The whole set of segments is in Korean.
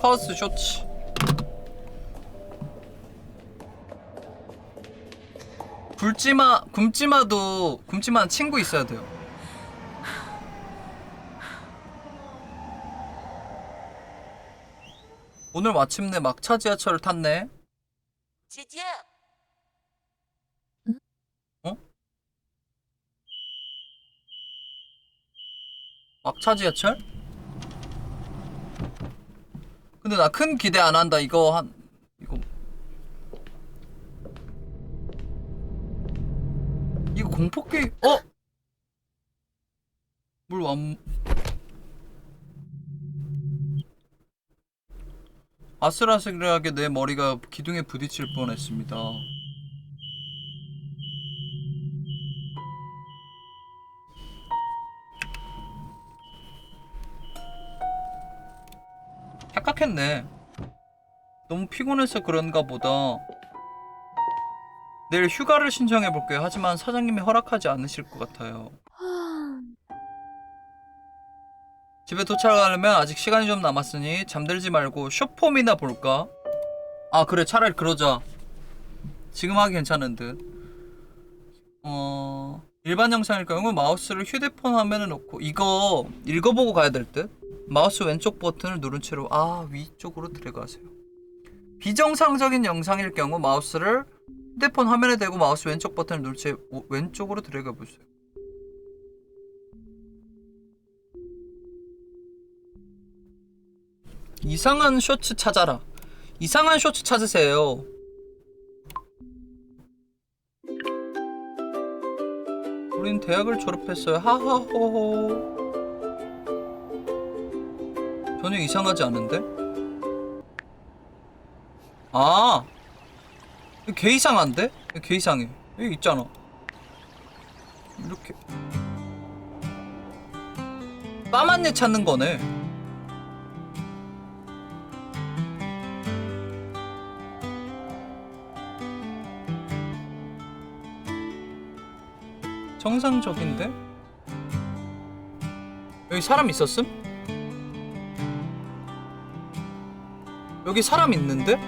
커스 쇼츠 굶지마 굶지마도 굶지마는 친구 있어야 돼요. 오늘 마침내 막차 지하철을 탔네. 姐姐， 막차 지하철? 근데 나 큰 기대 안 한다. 이거 한 이거 이거 공포 게임 어? 물 완... 아슬아슬하게 내 머리가 기둥에 부딪힐 뻔했습니다. 착각했네. 너무 피곤해서 그런가 보다. 내일 휴가를 신청해 볼게요. 하지만 사장님이 허락하지 않으실 것 같아요. 집에 도착하려면 아직 시간이 좀 남았으니 잠들지 말고 쇼폼이나 볼까? 아 그래 차라리 그러자. 지금 하기 괜찮은 듯. 어 일반 영상일 경우 마우스를 휴대폰 화면에 놓고 이거 읽어보고 가야 될 듯. 마우스 왼쪽 버튼을 누른 채로 아 위쪽으로 들어가세요. 비정상적인 영상일 경우 마우스를 휴대폰 화면에 대고 마우스 왼쪽 버튼을 누른 채 오- 왼쪽으로 들어가 보세요. 이상한 쇼츠 찾아라. 이상한 쇼츠 찾으세요. 우린 대학을 졸업했어요. 하하호호. 전혀 이상하지 않은데? 아, 개 이상한데? 개 이상해. 여기 있잖아. 이렇게. 까만얘 찾는 거네. 정상적인데? 여기 사람 있었음? 여기 사람 있는데?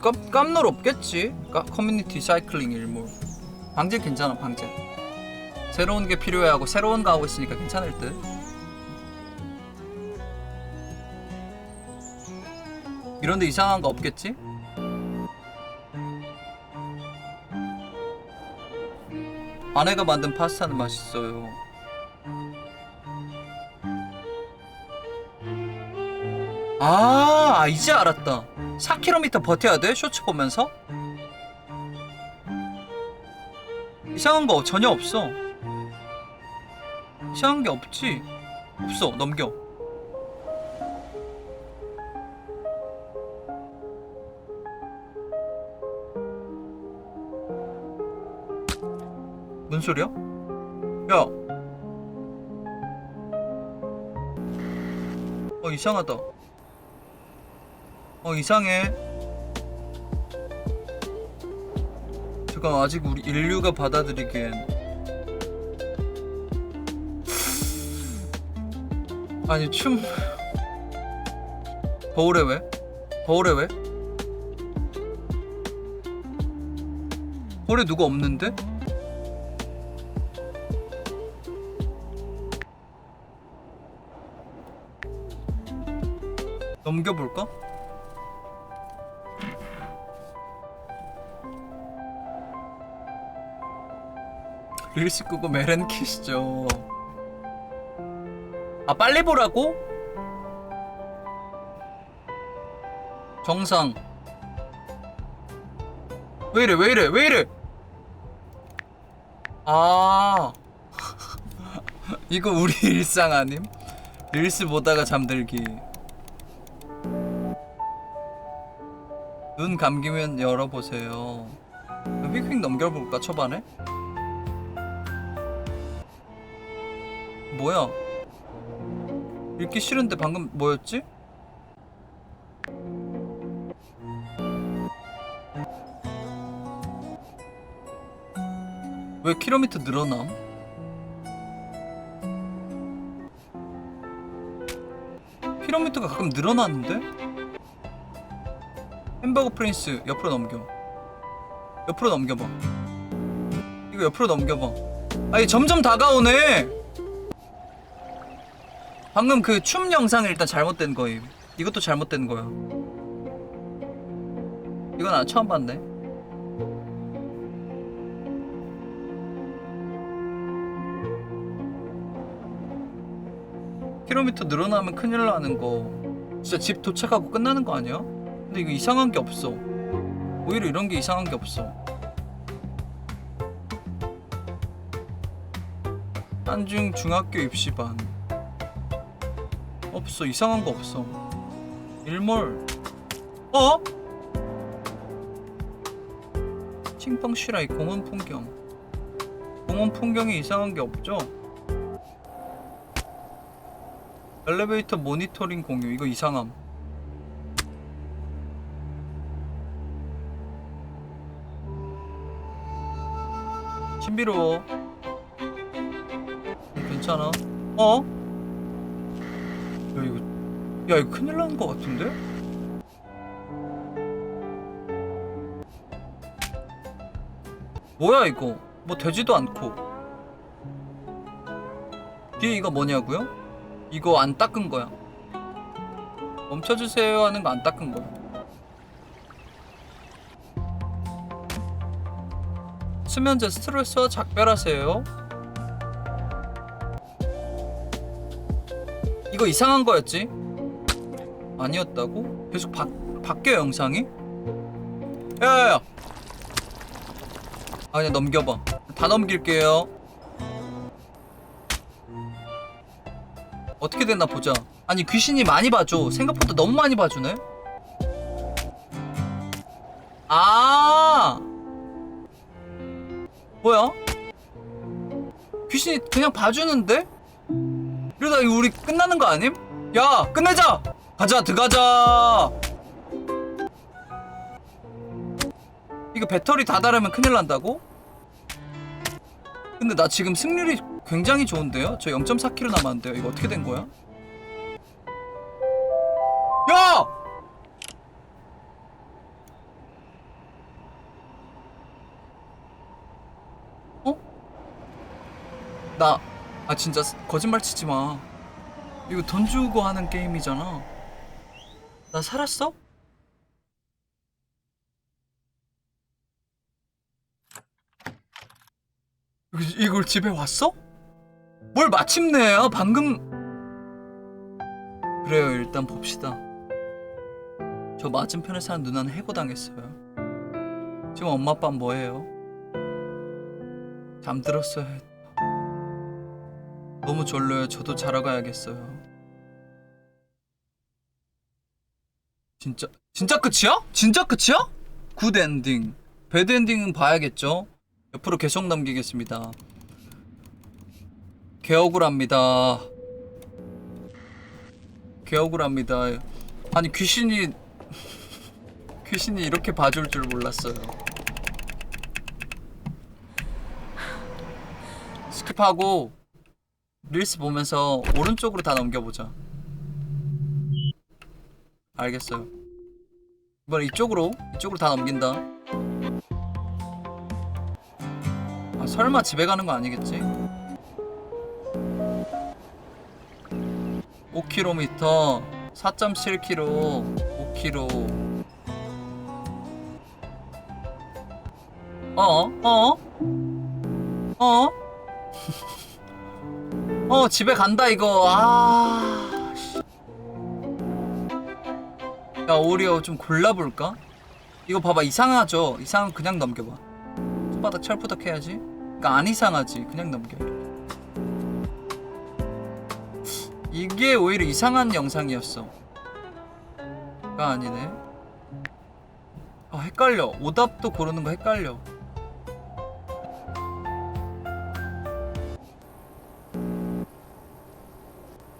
깜, 깜놀 없겠지? 까, 커뮤니티 사이클링 일몰 방제 괜찮아 방제 새로운 게 필요해 하고 새로운 거 하고 있으니까 괜찮을 듯 이런데 이상한 거 없겠지? 아내가 만든 파스타는 맛있어요 아 이제 알았다 4km 버텨야 돼? 쇼츠 보면서? 이상한 거 전혀 없어 이상한 게 없지 없어 넘겨 뭔 소리야? 야. 어 이상하다. 어 이상해. 잠깐 아직 우리 인류가 받아들이기엔 아니 춤 거울에 왜? 거울에 왜? 거울에 누가 없는데? 넘겨볼까? 릴스 끄고 메렌 키시죠 아 빨리 보라고? 정상 왜 이래 왜 이래 왜 이래 아 이거 우리 일상 아님? 릴스 보다가 잠들기 눈 감기면 열어보세요. 휙휙 넘겨볼까 초반에? 뭐야? 읽기 싫은데 방금 뭐였지? 왜 킬로미터 늘어남? 피라미드가 가끔 늘어나는데? 햄버거 프린스 옆으로 넘겨 옆으로 넘겨봐 이거 옆으로 넘겨봐 아니 점점 다가오네 방금 그 춤 영상이 일단 잘못된 거예요 이것도 잘못된 거야. 이건 나 처음 봤네. 킬로미터 늘어나면 큰일 나는 거. 진짜 집 도착하고 끝나는 거 아니야? 근데 이거 이상한 게 없어. 오히려 이런 게 이상한 게 없어. 한중 중학교 입시반 없어. 이상한 거 없어. 일몰. 어? 칭펑시라이 공원 풍경. 공원 풍경이 이상한 게 없죠? 엘리베이터 모니터링 공유. 이거 이상함. 신비로워. 음, 괜찮아? 어? 야 이거 큰일 것 같은데? 뭐야 이거 뭐 되지도 않고 뒤에 이거 뭐냐고요? 이거 안 닦은 거야. 멈춰주세요 하는 거 안 닦은 거야. 수면제 스트레스와 작별하세요. 이거 이상한 거였지? 아니었다고? 계속 바, 바뀌어 영상이? 야야야! 아 그냥 넘겨봐. 다 넘길게요. 어떻게 됐나 보자. 아니 귀신이 많이 봐줘. 생각보다 너무 많이 봐주네. 아 뭐야? 귀신이 그냥 봐주는데? 이러다 우리 끝나는 거 아님? 야 끝내자. 가자 들어가자. 이거 배터리 다 닳으면 큰일 난다고? 근데 나 지금 승률이 굉장히 좋은데요? 저 0.4kg 남았는데요. 이거 어떻게 된 거야? 야! 어? 나, 아 진짜 거짓말 치지 마. 이거 돈 주고 하는 게임이잖아. 나 살았어? 이- 이걸 집에 왔어? 뭘 마침내야 방금 그래요 일단 봅시다 저 맞은편에 사는 누나는 해고당했어요 지금 엄마 아빠 뭐해요? 잠들었어야 했다 너무 졸려요 저도 자러 가야겠어요 진짜 진짜 끝이야? 진짜 끝이야? 굿 엔딩 배드 엔딩은 봐야겠죠 옆으로 계속 넘기겠습니다. 개억울합니다. 개억울합니다. 아니 귀신이 귀신이 이렇게 봐줄 줄 몰랐어요. 스킵하고 릴스 보면서 오른쪽으로 다 넘겨보자. 알겠어요. 이번 이쪽으로 이쪽으로 다 넘긴다. 아, 설마 집에 가는 거 아니겠지? 5km, 4.7km, 5km. 어? 어? 어? 어, 집에 간다 이거. 아. 야, 오리오 좀 골라볼까? 이거 봐봐 이상하죠? 이상 그냥 넘겨봐. 손바닥 철푸덕 해야지. 그러니까 안 이상하지. 그냥 넘겨. 이게 오히려 이상한 영상이었어. 가 아니네. 아 헷갈려. 오답도 고르는 거 헷갈려.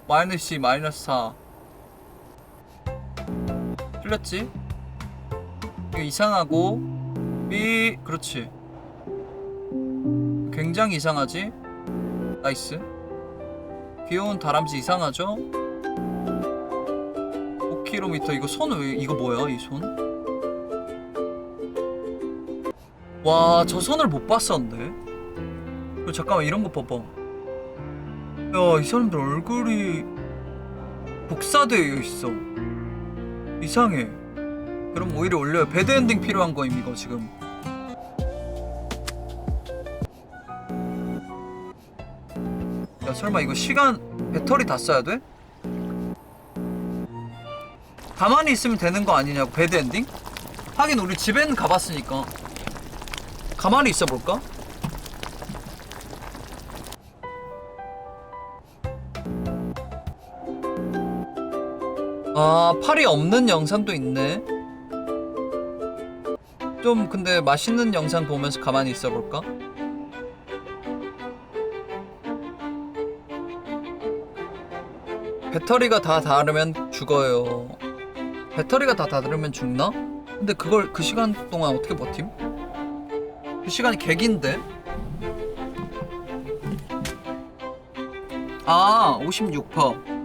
마이너스 2, 마이너스 4. 틀렸지? 이거 이상하고 B 그렇지. 굉장히 이상하지? 나이스. 귀여운 다람쥐 이상하죠? 5km 이거 손 왜 이거 뭐야 이 손? 와 저 손을 못 봤었는데. 어, 잠깐만 이런 거 봐봐. 야 이 사람들 얼굴이 복사되어 있어. 이상해. 그럼 오히려 올려요. 배드 엔딩 필요한 거임 이거 지금. 야 설마 이거 시간 배터리 다 써야 돼? 가만히 있으면 되는 거 아니냐고 배드 엔딩? 하긴 우리 집에는 가봤으니까 가만히 있어 볼까? 아 팔이 없는 영상도 있네 좀 근데 맛있는 영상 보면서 가만히 있어 볼까? 배터리가 다 닳으면 죽어요. 배터리가 다 닳으면 죽나? 근데 그걸 그 시간 동안 어떻게 버팀? 그 시간이 객인데? 아, 56%.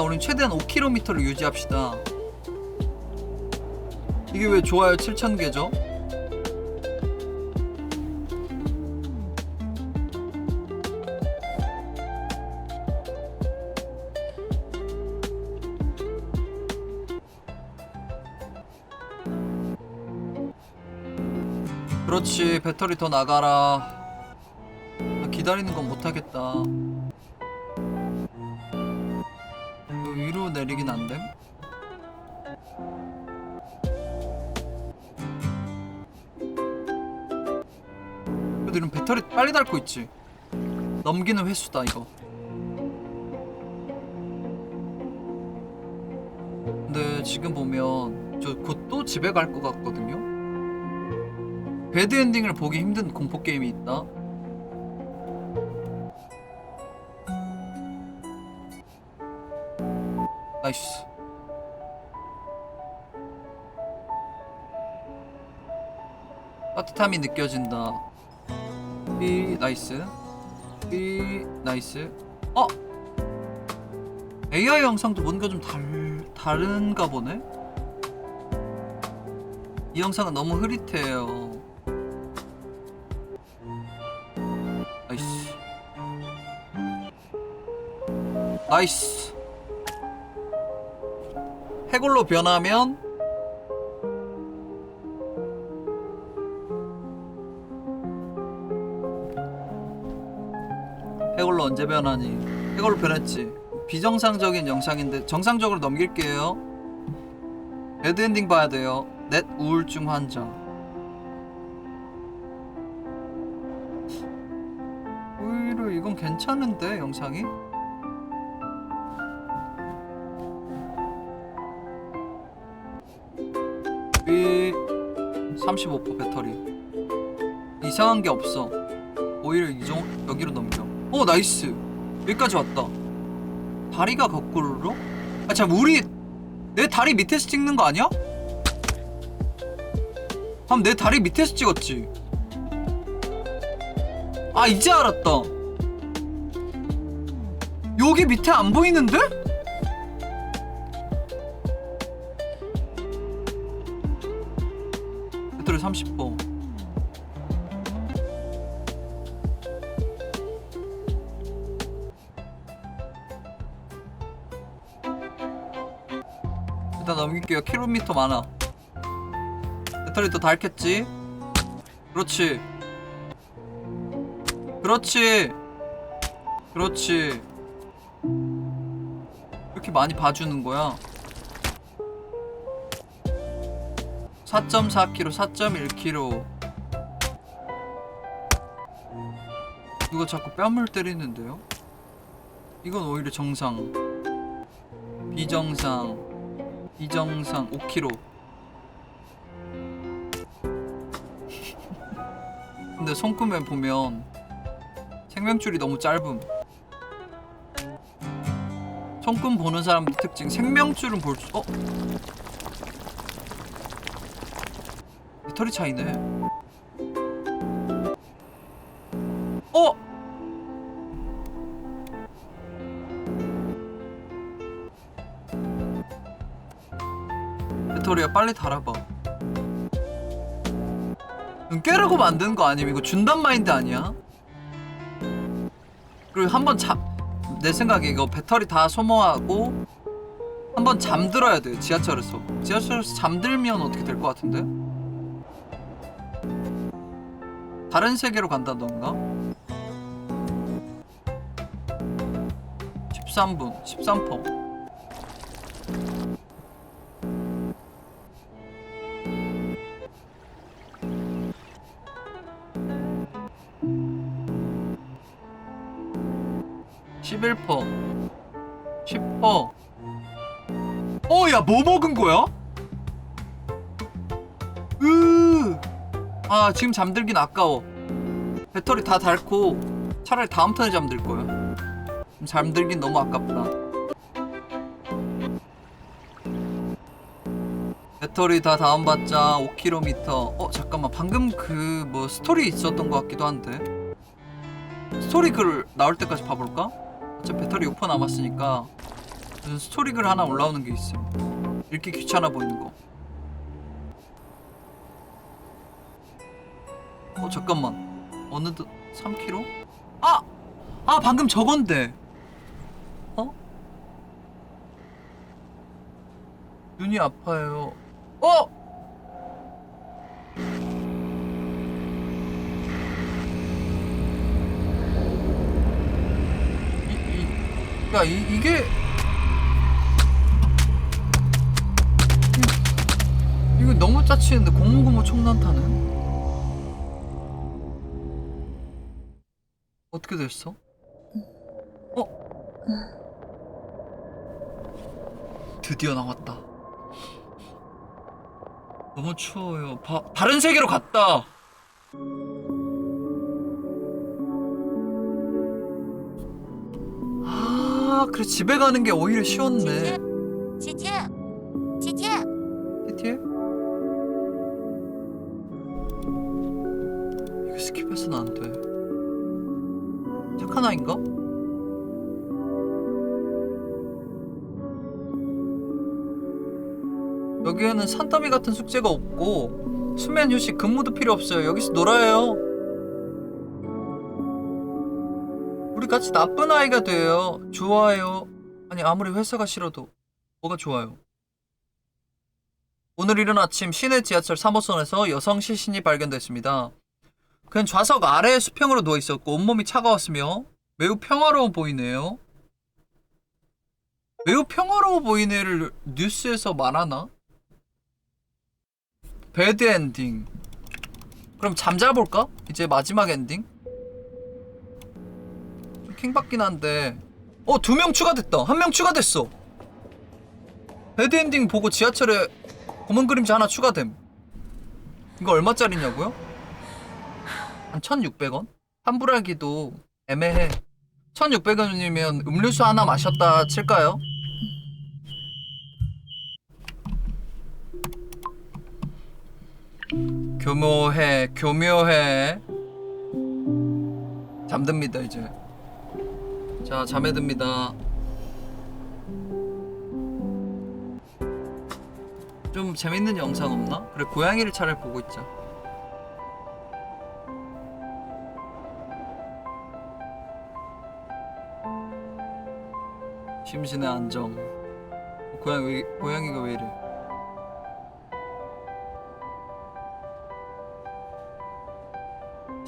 일단 우린 최대한 5km를 유지합시다. 이게 왜 좋아요 7,000개죠? 그렇지 배터리 더 나가라 나 기다리는 건 못하겠다 내리긴 안 됨? 그래도 이런 배터리 빨리 닳고 있지 넘기는 횟수다 이거 근데 지금 보면 저 곧 또 집에 갈 것 같거든요 배드 엔딩을 보기 힘든 공포 게임이 있다. 나이스. 따뜻함이 느껴진다. 삐 나이스. 삐 나이스. 어? AI 영상도 뭔가 좀 달, 다른가 보네? 이 영상은 너무 흐릿해요. 나이스 나이스 해골로 변하면 해골로 언제 변하니? 해골로 변했지. 비정상적인 영상인데 정상적으로 넘길게요. 배드엔딩 봐야 돼요. 넷 우울증 환자. 오히려 이건 괜찮은데 영상이? 35% 배터리. 이상한 게 없어. 오히려 이정 여기로 넘겨. 오 나이스. 여기까지 왔다. 다리가 거꾸로? 아참 우리 내 다리 밑에서 찍는 거 아니야? 그럼 내 다리 밑에서 찍었지. 아 이제 알았다. 여기 밑에 안 보이는데? 배터리 30%. 일단 넘길게요. 킬로미터 많아. 배터리 더 닳겠지? 그렇지. 그렇지. 그렇지. 이렇게 많이 봐주는 거야. 4.4kg, 4.1kg. 누가 자꾸 뺨을 때리는데요? 이건 오히려 정상. 비정상. 비정상 5kg. 근데 손금에 보면 생명줄이 너무 짧음. 손금 보는 사람들 특징 생명줄은 볼 수. 어? 배터리 차이네. 어? 배터리야 빨리 달아봐. 깨라고 만든 거 아니면 이거 준단 마인드 아니야? 그리고 한번 잠 내 생각에 이거 배터리 다 소모하고 한번 잠들어야 돼 지하철에서 지하철에서 잠들면 어떻게 될 것 같은데? 다른 세계로 간다던가? 13분 13퍼 십일 퍼 10퍼 어, 야, 뭐 먹은 거야? 아, 지금 잠들긴 아까워. 배터리 다 닳고 차라리 다음 턴에 잠들 거야. 잠들긴 너무 아깝다. 배터리 다 다운받자 5km. 어, 잠깐만. 방금 그 뭐 스토리 있었던 것 같기도 한데. 스토리 글 나올 때까지 봐볼까? 어차피 배터리 6% 남았으니까 무슨 스토리 글 하나 올라오는 게 있음. 읽기 귀찮아 보이는 거. 어 잠깐만. 어느덧 3kg? 아! 아 방금 저건데. 어? 눈이 아파요. 어! 이, 이, 야, 이, 이게 이거 너무 짜치는데 고무고무 총난타는 어떻게 됐어? 어? 드디어 나왔다. 너무 추워요. 바, 다른 세계로 갔다. 아, 그래 집에 가는 게 오히려 쉬웠네. 여기에는 산더미 같은 숙제가 없고 수면 휴식 근무도 필요 없어요. 여기서 놀아요. 우리 같이 나쁜 아이가 돼요. 좋아요. 아니 아무리 회사가 싫어도 뭐가 좋아요? 오늘 이른 아침 시내 지하철 3호선에서 여성 시신이 발견됐습니다. 그는 좌석 아래에 수평으로 누워 있었고 온몸이 차가웠으며 매우 평화로워 보이네요. 매우 평화로워 보이네를 뉴스에서 말하나? 배드 엔딩. 그럼 잠자볼까? 이제 마지막 엔딩? 좀 킹받긴 한데. 어, 두 명 추가됐다. 한 명 추가됐어. 배드 엔딩 보고 지하철에 검은 그림자 하나 추가됨. 이거 얼마짜리냐고요? 한 1,600원? 환불하기도 애매해. 1,600원이면 음료수 하나 마셨다 칠까요? 교묘해, 교묘해. 잠듭니다, 이제. 자, 잠에 듭니다. 좀 재밌는 영상 없나? 그래 고양이를 차라리 보고 있자 심신의 안정 고양이 왜, 고양이가 왜 이래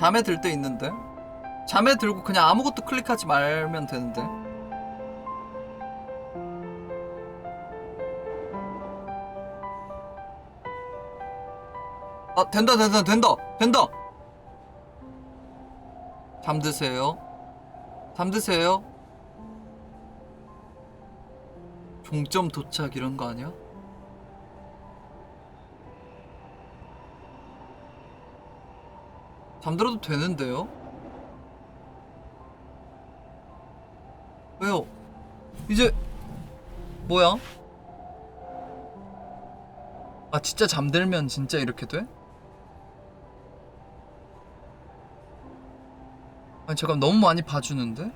잠에 들 때 있는데? 잠에 들고 그냥 아무것도 클릭하지 말면 되는데? 아 된다 된다 된다 된다! 잠드세요. 잠드세요. 종점 도착 이런 거 아니야? 잠들어도 되는데요? 왜요? 이제 뭐야? 아 진짜 잠들면 진짜 이렇게 돼? 아니 잠깐 너무 많이 봐주는데?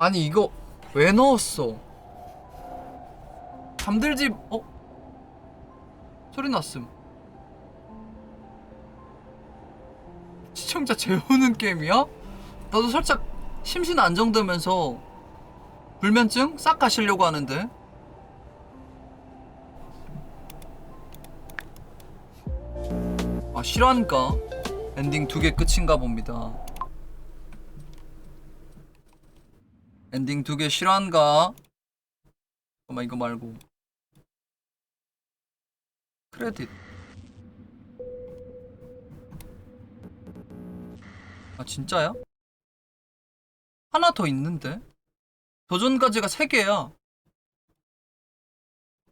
아니 이거 왜 넣었어? 잠들지 어? 소리 났음. 시청자 재우는 게임이야? 나도 살짝 심신 안정되면서 불면증 싹 가시려고 하는데. 아 실화인가? 엔딩 두 개 끝인가 봅니다. 엔딩 두 개 실화인가? 잠깐만 이거 말고 크레딧 아 진짜야? 하나 더 있는데? 도전과제가 세 개야.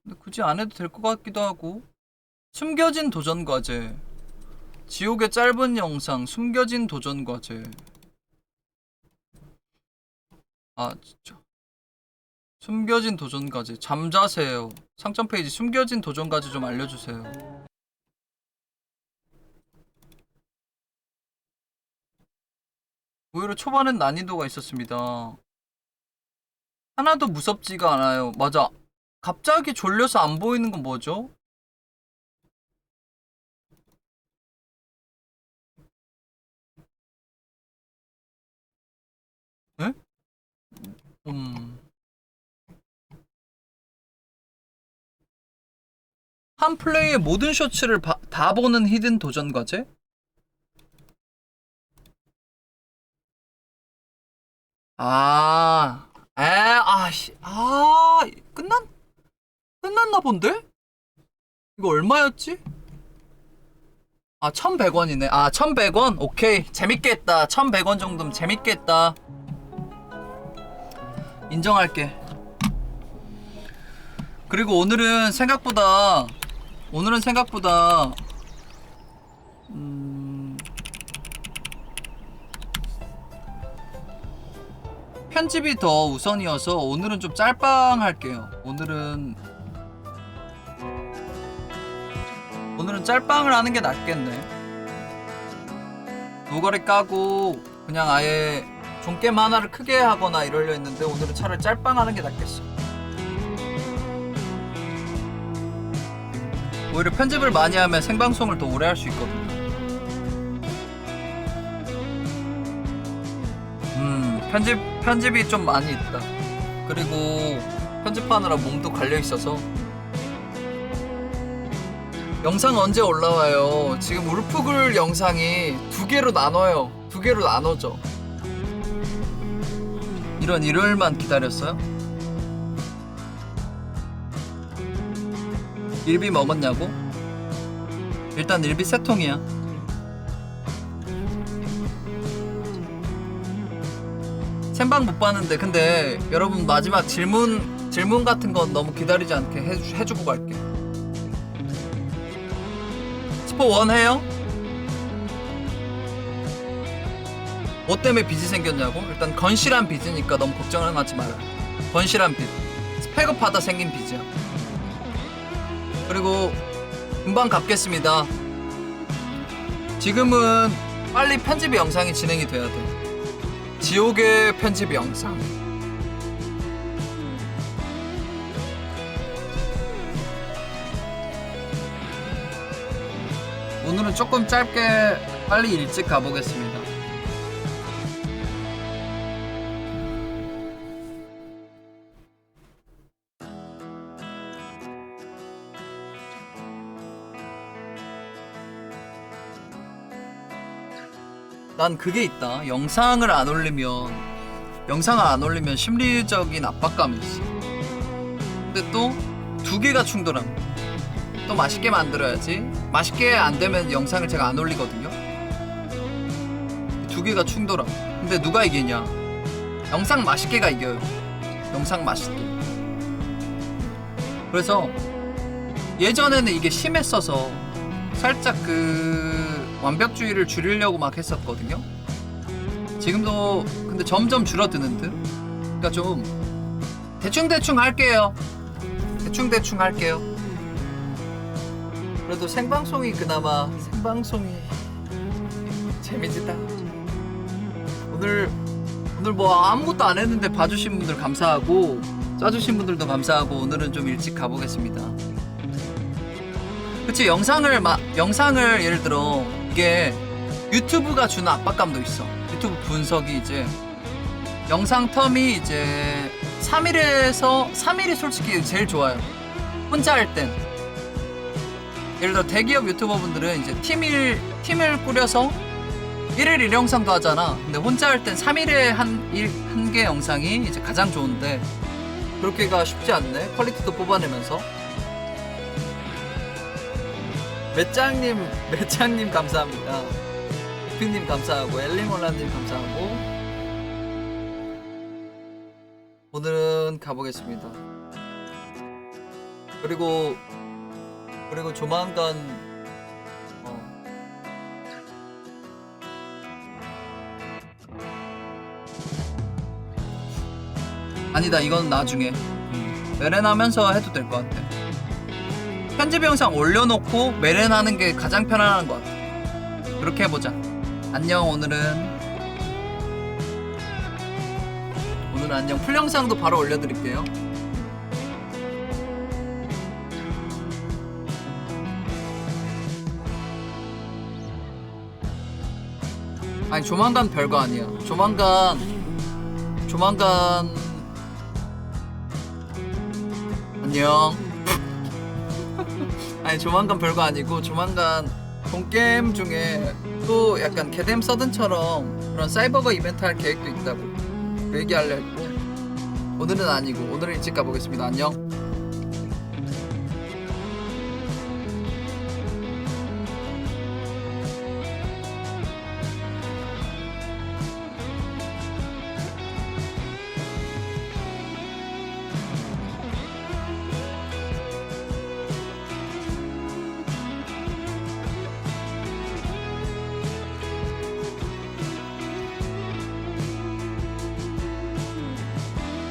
근데 굳이 안 해도 될 것 같기도 하고. 숨겨진 도전과제. 지옥의 짧은 영상 숨겨진 도전과제. 아 진짜 숨겨진 도전과제 잠자세요 상점 페이지 숨겨진 도전과제 좀 알려주세요 오히려 초반엔 난이도가 있었습니다 하나도 무섭지가 않아요 맞아 갑자기 졸려서 안 보이는 건 뭐죠? 에? 음. 한 플레이의 모든 쇼츠를 바- 다 보는 히든 도전 과제? 아, 에, 아, 씨, 아, 끝난, 끝났나 본데? 이거 얼마였지? 아, 1100원이네. 아, 1100원? 오케이. 재밌겠다. 1100원 정도면 재밌겠다. 인정할게. 그리고 오늘은 생각보다 오늘은 생각보다 음, 편집이 더 우선이어서 오늘은 좀 짤빵 할게요. 오늘은 오늘은 짤빵을 하는 게 낫겠네. 노가리 까고 그냥 아예 종겜 하나를 크게 하거나 이러려 했는데 오늘은 차라리 짤빵 하는 게 낫겠어. 오히려 편집을 많이 하면 생방송을 더 오래 할 수 있거든. 음, 편집 편집이 좀 많이 있다. 그리고 편집하느라 몸도 갈려 있어서 영상 언제 올라와요? 지금 울프글 영상이 두 개로 나눠요. 두 개로 나눠져. 이런 일요일만 기다렸어요? 일비 먹었냐고? 일단 일비 세 통이야. 생방 못 봤는데 근데 여러분 마지막 질문 질문 같은 건 너무 기다리지 않게 해, 해주고 갈게. 스포 원 해요? 뭐 때문에 빚이 생겼냐고? 일단 건실한 빚이니까 너무 걱정을 하지 마라. 건실한 빚. 스펙업하다 생긴 빚이야. 그리고 금방 갚겠습니다. 지금은 빨리 편집 영상이 진행이 돼야 돼. 지옥의 편집 영상. 오늘은 조금 짧게 빨리 일찍 가보겠습니다. 난 그게 있다. 영상을 안 올리면 영상을 안 올리면 심리적인 압박감이 있어. 근데 또 두 개가 충돌함. 또 맛있게 만들어야지. 맛있게 안 되면 영상을 제가 안 올리거든요. 두 개가 충돌함. 근데 누가 이기냐? 영상 맛있게가 이겨요. 영상 맛있게. 그래서 예전에는 이게 심했어서 살짝 그 완벽주의를 줄이려고 막 했었거든요. 지금도 근데 점점 줄어드는 듯. 그러니까 좀 대충 대충 할게요. 대충 대충 할게요. 그래도 생방송이 그나마 생방송이 재미지다. 오늘 오늘 뭐 아무것도 안 했는데 봐주신 분들 감사하고 짜주신 분들도 감사하고 오늘은 좀 일찍 가보겠습니다. 그치 영상을 마, 영상을 예를 들어 이게 유튜브가 주는 압박감도 있어. 유튜브 분석이 이제 영상 텀이 이제 3일에서 3일이 솔직히 제일 좋아요. 혼자 할 땐. 예를 들어 대기업 유튜버분들은 이제 팀을 팀을 꾸려서 1일 1 영상도 하잖아. 근데 혼자 할 땐 3일에 한개 영상이 이제 가장 좋은데 그렇게가 쉽지 않네. 퀄리티도 뽑아내면서. 매짱님, 매짱님 감사합니다. 핑님 감사하고 엘리몰라님 감사하고 오늘은 가보겠습니다. 그리고 그리고 조만간 어, 아니다 이건 나중에 메렌하면서 해도 될 것 같아. 편집 영상 올려놓고 메렌하는 게 가장 편안한 것 같아. 그렇게 해보자. 안녕 오늘은 오늘은 안녕 풀 영상도 바로 올려드릴게요. 아니 조만간 별거 아니야. 조만간 조만간 안녕. 아니 조만간 별거 아니고 조만간 본 게임 중에 또 약간 개뎀 서든처럼 그런 사이버거 이벤트 할 계획도 있다고 했고 오늘은 아니고 오늘은 일찍 가보겠습니다. 안녕.